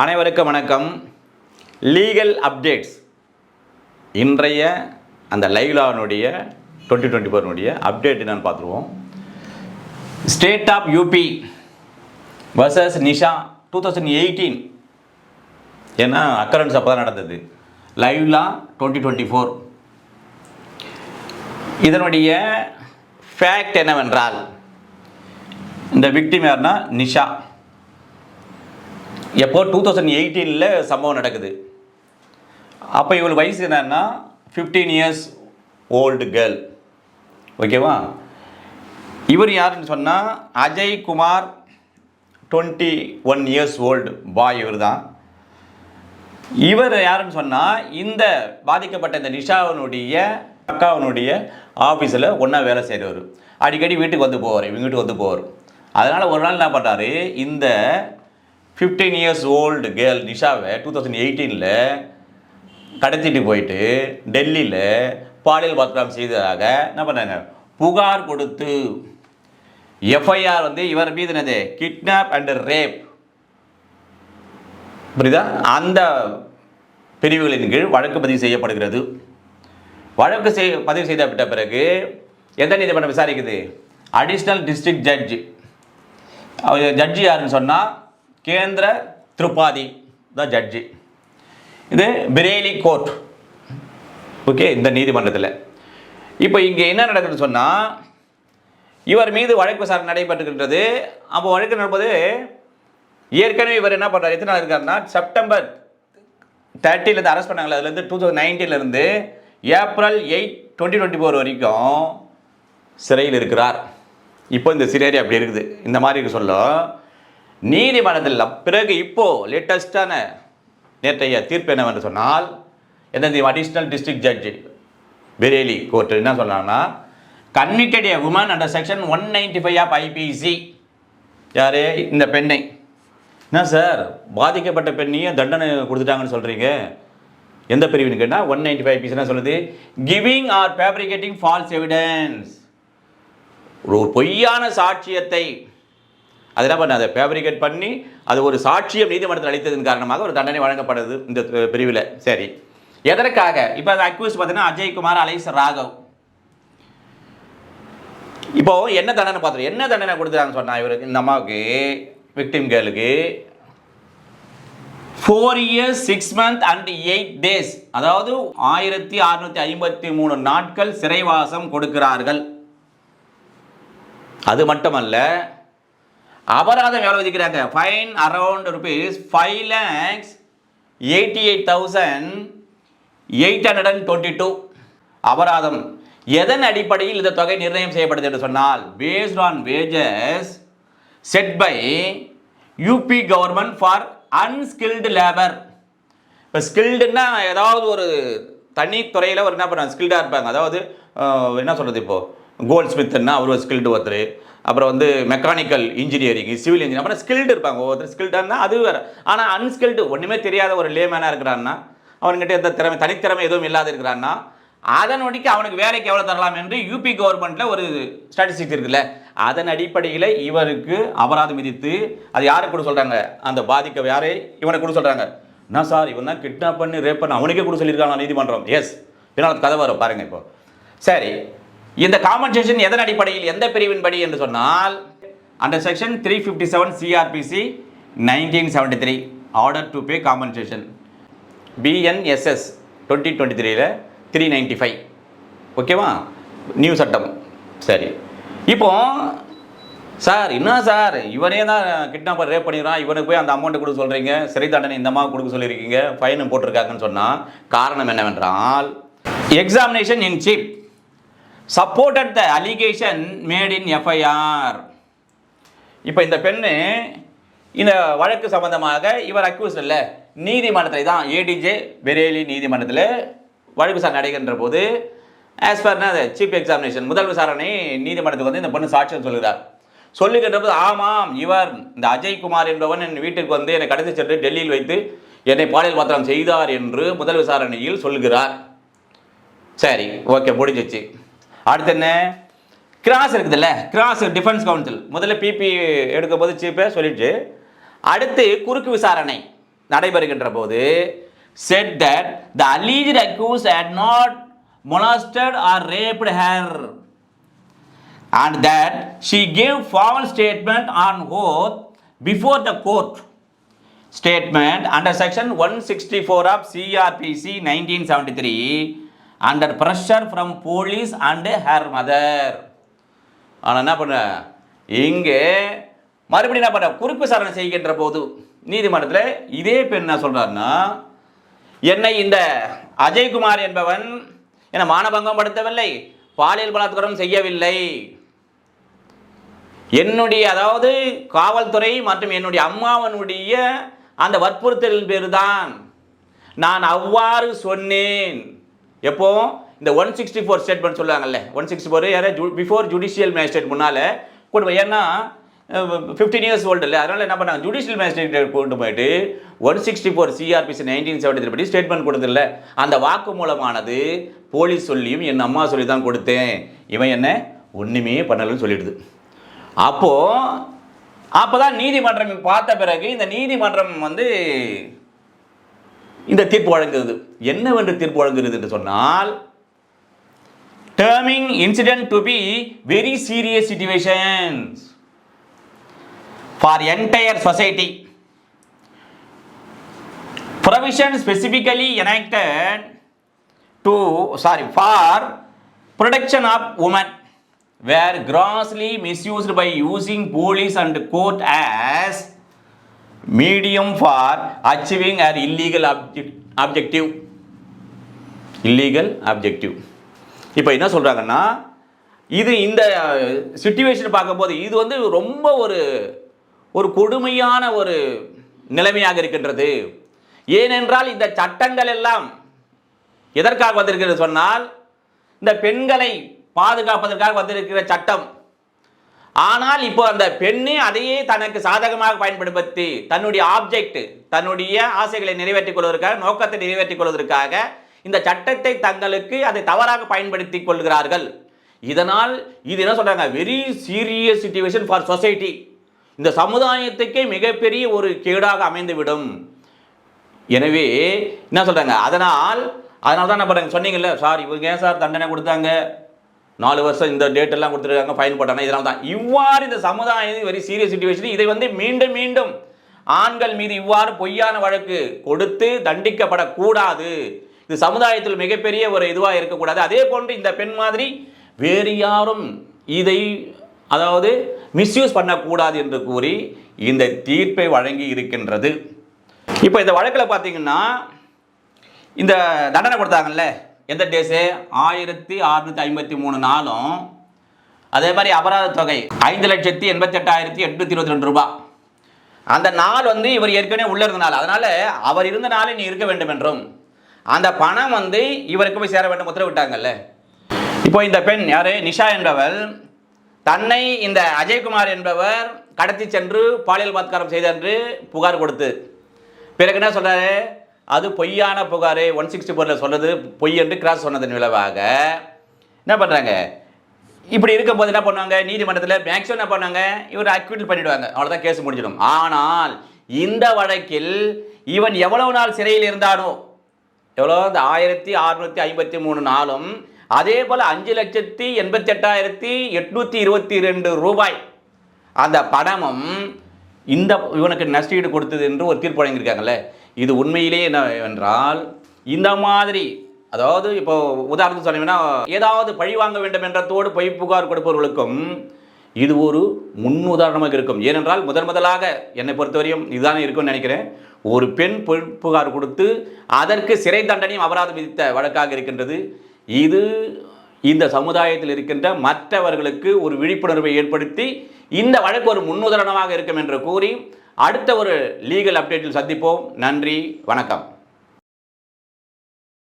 அனைவருக்கும் வணக்கம். Legal updates இன்றைய அந்த லைவ்லானுடைய டுவெண்ட்டி டுவெண்ட்டி ஃபோர்னுடைய அப்டேட் என்னன்னு பார்த்துருவோம். State of UP versus Nisha two thousand eighteen ஏன்னா அக்கரன்ஸ் அப்போ தான் நடந்தது. லைவ்லா டுவெண்ட்டி டுவெண்ட்டி ஃபோர் இதனுடைய ஃபேக்ட் என்னவென்றால் இந்த விக்டிம் யாருன்னா நிஷா எப்போ டூ தௌசண்ட் எயிட்டீனில் சம்பவம் நடக்குது? அப்போ இவள் வயசு என்னன்னா ஃபிஃப்டீன் இயர்ஸ் ஓல்டு கேர்ள் ஓகேவா? இவர் யாருன்னு சொன்னால் Ajay Kumar twenty one years old boy இவர் தான் இவர் யாருன்னு சொன்னால் இந்த பாதிக்கப்பட்ட இந்த நிஷாவினுடைய அக்காவினுடைய ஆஃபீஸில் ஒன்றா வேலை செய்கிறவர் அடிக்கடி வீட்டுக்கு வந்து போவார் இவங்க வீட்டுக்கு வந்து போவார். அதனால் ஒரு நாள் என்ன பண்ணுறாரு இந்த ஃபிஃப்டீன் இயர்ஸ் ஓல்டு கேர்ள் நிஷாவை டூ தௌசண்ட் எயிட்டீனில் கடத்திட்டு போயிட்டு டெல்லியில் பாலியல் பத்திரம் செய்ததாக என்ன பண்ணாங்க? புகார் கொடுத்து எஃப்ஐஆர் வந்து இவர் மீது என்னது? கிட்னாப் அண்ட் ரேப் புரியுதா? அந்த பிரிவுகளின் கீழ் வழக்கு பதிவு செய்யப்படுகிறது. வழக்கு செய் பதிவு செய்யப்பட்ட பிறகு எந்த நீதிமன்றம் விசாரிக்குது? அடிஷ்னல் டிஸ்ட்ரிக்ட் ஜட்ஜ் ஜட்ஜி யாருன்னு சொன்னால் கேந்திர திரிபாதி தான் ஜட்ஜி இது பிரேலி கோர்ட் ஓகே இந்த நீதிமன்றத்தில். இப்போ இங்கே என்ன நடக்குதுன்னு சொன்னால் இவர் மீது வழக்கு விசாரணை நடைபெற்றுகின்றது. அப்போ வழக்கு நடப்பது ஏற்கனவே இவர் என்ன பண்ணுறாரு எத்தனை நாள் இருக்காருன்னா செப்டம்பர் தேர்ட்டிலேருந்து அரெஸ்ட் பண்ணாங்களே அதுலேருந்து two thousand நைன்டீன்லேருந்து April eight twenty twenty four வரைக்கும் சிறையில் இருக்கிறார். இப்போ இந்த சிறையறி அப்படி இருக்குது. இந்த மாதிரி இருக்க சொல்ல நீதிமன்றத்தில் பிறகு இப்போ லேட்டஸ்டான நேற்றைய தீர்ப்பு என்னவென்று சொன்னால் எந்த additional district judge Bareilly court என்ன சொன்னாங்கன்னா convicted a woman under section one ninety five of IPC யார்? இந்த பெண்ணை. என்ன சார்? பாதிக்கப்பட்ட பெண்ணையும் தண்டனை கொடுத்துட்டாங்கன்னு சொல்கிறீங்க எந்த பிரிவுன்னு கேட்டால் ஒன் நைன்டி ஃபைவ் என்ன சொல்லுது. Giving or fabricating false evidence ஒரு பொய்யான சாட்சியத்தை அது என்ன பண்ண அதை ஃபேப்ரிகேட் பண்ணி அது ஒரு சாட்சியம் நீதிமன்றத்தில் அளித்ததன் காரணமாக ஒரு தண்டனை வழங்கப்படுது இந்த பிரிவில். சரி. எதற்காக? இப்போ அந்த அக்யூஸ் பார்த்தீங்கன்னா அஜய்குமார் அலைஸ் ராகவ். இப்போ என்ன தண்டனை பார்த்துரு என்ன தண்டனை கொடுத்துறாங்கன்னு சொன்னால் இவருக்கு இந்த அம்மாவுக்கு victim கேர்ளுக்கு four years six month and eight days அதாவது ஆயிரத்தி அறுநூத்தி ஐம்பத்தி மூணு நாட்கள் சிறைவாசம் கொடுக்கிறார்கள். அது மட்டுமல்ல அபராதம் எவ்வளோ விதிக்கிறாங்க? Fine around rupees five lakhs eighty eight thousand eight hundred and twenty two அபராதம். எதன் அடிப்படையில் இந்த தொகை நிர்ணயம் செய்யப்படுது என்று சொன்னால் based on wages set by UP government for unskilled labour இப்போ ஸ்கில்டுன்னா ஏதாவது ஒரு தனி துறையில் ஒரு என்ன பண்ணுறாங்க ஸ்கில்டாக இருப்பாங்க. அதாவது என்ன சொல்கிறது இப்போது கோல்ட் ஸ்மித்னா அவர் ஒரு ஸ்கில்டு ஒருத்தர். அப்புறம் வந்து மெக்கானிக்கல் இன்ஜினியரிங் சிவில் இன்ஜினியர் அப்புறம் ஸ்கில்டு இருப்பாங்க. ஒவ்வொருத்தர் ஸ்கில்டானா அது வேறு. ஆனால் அன்ஸ்கில்டு ஒன்றுமே தெரியாத ஒரு லேமேனாக இருக்கிறான்னா அவன்கிட்ட எந்த திறமை தனித்திறமை எதுவும் இல்லாத இருக்கிறான்னா அதனொடிக்கு அவனுக்கு வேலைக்கு எவ்வளோ தரலாம் என்று யூபி கவர்மெண்ட்டில் ஒரு ஸ்டாட்டிஸ்டிக்ஸ் இருக்குல்ல அதன் அடிப்படையில் இவருக்கு அபராதம் விதித்து அது யாரை கூட சொல்கிறாங்க அந்த பாதிக்க யாரை? இவனை கூட சொல்கிறாங்க என்ன சார் இவன் தான் கிட்னாப் பண்ணி ரேப் பண்ணி அவனுக்கே கூட சொல்லியிருக்காங்க நீதிமன்றம்? எஸ் பின்னால் கதை வரும். பாருங்கள் இப்போ. சரி. இந்த காம்பன்சேஷன் எதன் அடிப்படையில் எந்த பிரிவின் படி என்று சொன்னால் under section three fifty seven CrPC nineteen seventy three order to pay compensation BNSS twenty twenty த்ரீல த்ரீ நைன்ட்டி ஃபைவ் ஓகேவா நியூ சட்டம். சரி. இப்போ சார் என்ன சார்? இவனே தான் கிட்னாப்பர் ரேப் பண்ணிடுறான். இவனுக்கு போய் அந்த அமௌண்ட்டை கொடுக்க சொல்கிறீங்க சிறை தண்டனை இந்த மாதிரி கொடுக்க சொல்லியிருக்கீங்க. ஃபைனும் போட்டிருக்காங்கன்னு சொன்னால் காரணம் என்னவென்றால் examination in chief supported the allegation made in FIR இப்போ இந்த பெண்ணு இந்த வழக்கு சம்பந்தமாக இவர் அக்யூஸ் இல்லை. நீதிமன்றத்தில் தான் ஏடிஜே பெரேலி நீதிமன்றத்தில் வழக்கு விசாரணை நடைகின்ற போது ஆஸ் பர் சீஃப் எக்ஸாமினேஷன் முதல் விசாரணை நீதிமன்றத்துக்கு வந்து இந்த பொண்ணு சாட்சியம் சொல்கிறார் சொல்லுகின்ற போது ஆமாம் இவர் இந்த அஜய்குமார் என்பவன் என் வீட்டுக்கு வந்து என்னை கடத்தி சென்று டெல்லியில் வைத்து என்னை பாலியல் பாத்திரம் செய்தார் என்று முதல் விசாரணையில் சொல்கிறார் சரி ஓகே முடிஞ்சிச்சு. அடுத்து என்ன கிராஸ் இருக்குதுல்ல கிராஸ் டிஃபென்ஸ் கவுன்சில் முதல்ல பிபி எடுக்கும் போது சீப்பே சொல்லிடுச்சு அடுத்து குறுக்கு விசாரணை நடைபெறுகின்ற போது said that the alleged accused had not molested or raped her and that she gave false statement on oath before the court statement under section one sixty four of CrPC nineteen seventy three under pressure from police and her mother ஆனால் என்ன பண்ண? இங்கே மறுபடியும் என்ன பண்ண? குறிப்பு விசாரணை செய்கின்ற போது நீதிமன்றத்தில் இதே பெண் என்ன சொல்கிறாருன்னா என்னை இந்த அஜய்குமார் என்பவன் என்னை மானபங்கம் படுத்தவில்லை பாலியல் பலாத்காரம் செய்யவில்லை. என்னுடைய அதாவது காவல்துறை மற்றும் என்னுடைய அம்மாவனுடைய அந்த வற்புறுத்தலின் பேர் தான் நான் அவ்வாறு சொன்னேன். எப்போவும் இந்த ஒன் சிக்ஸ்டி ஃபோர் ஸ்டேட்மெண்ட் சொல்லுவாங்கல்ல. ஒன் சிக்ஸ்டி ஃபோர் யாரே பிஃபோர் ஜுடிஷியல் மேஜிஸ்ட்ரேட் முன்னால் கொண்டு போய் ஏன்னா ஃபிஃப்டீன் இயர்ஸ் ஓல்டு இல்லை. அதனால் என்ன பண்ணாங்க? ஜுடிஷியல் மேஜிஸ்ட்ரேட் கொண்டு போயிட்டு one sixty four CrPC nineteen seventy படி ஸ்டேட்மெண்ட் கொடுத்துருல. அந்த வாக்கு மூலமானது போலீஸ் சொல்லியும் என் அம்மா சொல்லி தான் கொடுத்தேன். இவன் என்ன? ஒன்றுமே பண்ணலன்னு சொல்லிடுது. அப்போது அப்போ தான் நீதிமன்றம் பார்த்த பிறகு இந்த நீதிமன்றம் வந்து இந்த தீர்ப்பு வழங்குகிறது என்னவென்று தீர்ப்பு வழங்குகிறது என்று சொன்னால் terming incident to be very serious situations for entire society provision specifically enacted to sorry for protection of women were grossly misused by using police and court as medium for achieving or illegal object objective illegal objective இப்போ என்ன சொல்கிறாங்கன்னா இது இந்த situation பார்க்கும்போது இது வந்து ரொம்ப ஒரு ஒரு கொடுமையான ஒரு நிலைமையாக இருக்கின்றது. ஏனென்றால் இந்த சட்டங்கள் எல்லாம் எதற்காக வந்திருக்கிறது சொன்னால் இந்த பெண்களை பாதுகாப்பதற்காக வந்திருக்கிற சட்டம். ஆனால் இப்போ அந்த பெண்ணு அதையே தனக்கு சாதகமாக பயன்படுத்தி தன்னுடைய ஆப்ஜெக்ட் தன்னுடைய ஆசைகளை நிறைவேற்றிக் கொள்வதற்காக நோக்கத்தை நிறைவேற்றிக் கொள்வதற்காக இந்த சட்டத்தை தங்களுக்கு அதை தவறாக பயன்படுத்தி கொள்கிறார்கள். இதனால் இது என்ன சொல்றாங்க? Very serious situation for society இந்த சமுதாயத்துக்கே மிகப்பெரிய ஒரு கேடாக அமைந்துவிடும். எனவே என்ன சொல்றாங்க? அதனால் அதனால தான் என்ன பண்ணுறாங்க சொன்னீங்கல்ல சார் இவங்க ஏன் சார் தண்டனை கொடுத்தாங்க? நாலு வருஷம் இந்த டேட் எல்லாம் கொடுத்துருக்காங்க ஃபைன் போட்டாங்க. இதனால தான் இவ்வாறு இந்த சமுதாயம் வெரி சீரியஸ் சுச்சுவேஷன் இதை வந்து மீண்டும் மீண்டும் ஆண்கள் மீது இவ்வாறு பொய்யான வழக்கு கொடுத்து தண்டிக்கப்படக்கூடாது. இது சமுதாயத்தில் மிகப்பெரிய ஒரு இதுவாக இருக்கக்கூடாது. அதே போன்று இந்த பெண் மாதிரி வேறு யாரும் இதை அதாவது மிஸ்யூஸ் பண்ணக்கூடாது என்று கூறி இந்த தீர்ப்பை வழங்கி இருக்கின்றது. இப்போ இந்த வழக்கில் பார்த்தீங்கன்னா இந்த தண்டனை கொடுத்தாங்கல்ல எந்த டேஸு ஆயிரத்தி அறுநூற்றி ஐம்பத்தி மூணு நாளும் அதே மாதிரி அபராத தொகை ஐந்து லட்சத்தி எண்பத்தெட்டாயிரத்தி எட்நூத்தி இருபத்தி ரெண்டு ரூபாய் அந்த நாள் வந்து இவர் ஏற்கனவே உள்ள இருந்த நாள். அதனால அவர் இருந்த நாளே நீ இருக்க வேண்டும் என்றும். அந்த பணம் வந்து இவருக்கு போய் சேர வேண்டும் உத்தரவிட்டாங்கல்ல. இப்போ இந்த பெண் யாரு? நிஷா என்பவள். தன்னை இந்த அஜய்குமார் என்பவர் கடத்தி சென்று பாலியல் பலாத்காரம் செய்தென்று புகார் கொடுத்து. பிறகு என்ன சொல்றாரு? அது பொய்யான புகார் ஒன் சிக்ஸ்டி ஃபோரில் சொன்னது பொய் என்று கிராஸ் சொன்னதன் விளைவாக என்ன பண்ணுறாங்க இப்படி இருக்கும்போது என்ன பண்ணுவாங்க? நீதிமன்றத்தில் மேக்ஸிமம் என்ன பண்ணாங்க இவர் அக்யூட்டில் பண்ணிடுவாங்க. அவ்வளோதான் கேஸ் முடிஞ்சிடும். ஆனால் இந்த வழக்கில் இவன் எவ்வளவு நாள் சிறையில் இருந்தானோ எவ்வளோ இந்த ஆயிரத்தி அறுநூத்தி ஐம்பத்தி மூணு நாளும் அதே போல் அஞ்சு லட்சத்தி எண்பத்தி எட்டாயிரத்தி எட்நூற்றி இருபத்தி ரெண்டு ரூபாய். அந்த பணமும் இந்த இவனுக்கு நஷ்டீடு கொடுத்தது என்று ஒரு தீர்ப்பு வழங்கியிருக்காங்கல்ல? இது உண்மையிலேயே என்னவென்றால் இந்த மாதிரி அதாவது இப்போ உதாரணத்துக்கு சொன்னீங்கன்னா ஏதாவது பழி வாங்க வேண்டும் என்றத்தோடு பொய் புகார் கொடுப்பவர்களுக்கும் இது ஒரு முன் உதாரணமாக இருக்கும். ஏனென்றால் முதன் முதலாக என்னை பொறுத்தவரையும் இதுதானே இருக்கும்னு நினைக்கிறேன். ஒரு பெண் பொய் புகார் கொடுத்து அதற்கு சிறை தண்டனையும் அபராதம் விதித்த வழக்காக இருக்கின்றது. இது இந்த சமுதாயத்தில் இருக்கின்ற மற்றவர்களுக்கு ஒரு விழிப்புணர்வை ஏற்படுத்தி இந்த வழக்கு ஒரு முன்னுதாரணமாக இருக்கும் என்று கூறி அடுத்த ஒரு லீகல் அப்டேட்டில் சந்திப்போம். நன்றி வணக்கம்.